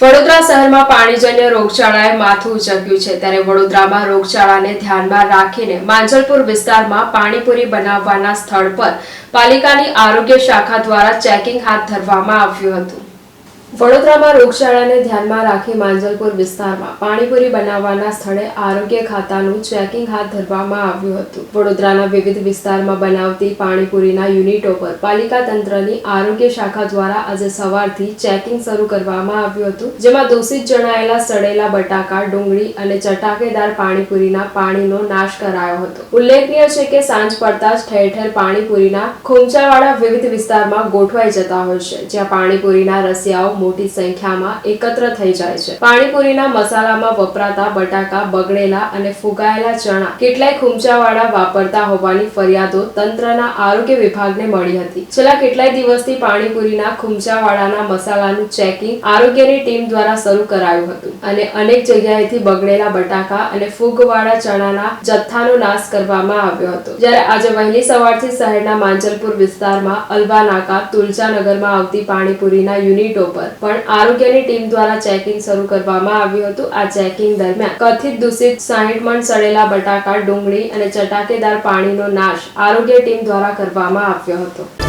વડોદરા શહેરમાં પાણીજન્ય રોગચાળાએ માથું ઉચક્યું છે. ત્યારે વડોદરામાં રોગચાળાને ધ્યાનમાં રાખીને માંજલપુર વિસ્તારમાં પાણીપુરી બનાવવાના સ્થળ પર પાલિકાની આરોગ્ય શાખા દ્વારા ચેકિંગ હાથ ધરવામાં આવ્યું હતું. વડોદરામાં રોગચાળાને ધ્યાનમાં રાખી માંજલપુર વિસ્તારમાં પાણીપુરી બનાવવાના સ્થળે આરોગ્ય ખાતાનું ચેકિંગ હાથ ધરવામાં આવ્યું હતું. વડોદરાના વિવિધ વિસ્તારમાં બનાવતી પાણીપુરીના યુનિટો પર પાલિકા તંત્રની આરોગ્ય શાખા દ્વારા આજે સવારથી ચેકિંગ શરૂ કરવામાં આવ્યું હતું, જેમાં દોષિત જણાયેલા સડેલા બટાકા, ડુંગળી અને ચટાકેદાર પાણીપુરીના પાણીનો નાશ કરાયો હતો. ઉલ્લેખનીય છે કે સાંજ પડતા જ ઠેર ઠેર પાણીપુરીના ખોમચાવાળા વિવિધ વિસ્તારમાં ગોઠવાઈ જતા હોય છે, જ્યાં પાણીપુરીના રસિયાઓ મોટી સંખ્યામાં એકત્ર થઈ જાય છે. પાણીપુરીના મસાલામાં વપરાતા બટાકા, બગડેલા અને ફુગાયેલા ચણા કેટલાય ખૂમચાવાળા વાપરતા હોવાની ફરિયાદો તંત્રના આરોગ્ય વિભાગને મળી હતી. છેલ્લા કેટલાય દિવસથી પાણીપુરીના ખૂમચાવાળાના મસાલાનું ચેકિંગ આરોગ્યની ટીમ દ્વારા શરૂ કરાયું હતું અને અનેક જગ્યાએથી બગડેલા બટાકા અને ફૂગવાળા ચણાના જથ્થાનો નાશ કરવામાં આવ્યો હતો. જ્યારે આજે વહેલી સવારથી શહેરના માંજલપુર વિસ્તારમાં અલ્વા નાકા તુલજાનગરમાં આવતી પાણીપુરીના યુનિટો પર પણ આરોગ્યની ટીમ દ્વારા ચેકિંગ શરૂ કરવામાં આવ્યું હતું. આ ચેકિંગ દરમિયાન કથિત દૂષિત સાહીઠ મણ સડેલા બટાકા, ડુંગળી અને ચટાકેદાર પાણીનો નાશ આરોગ્ય ટીમ દ્વારા કરવામાં આવ્યો હતો.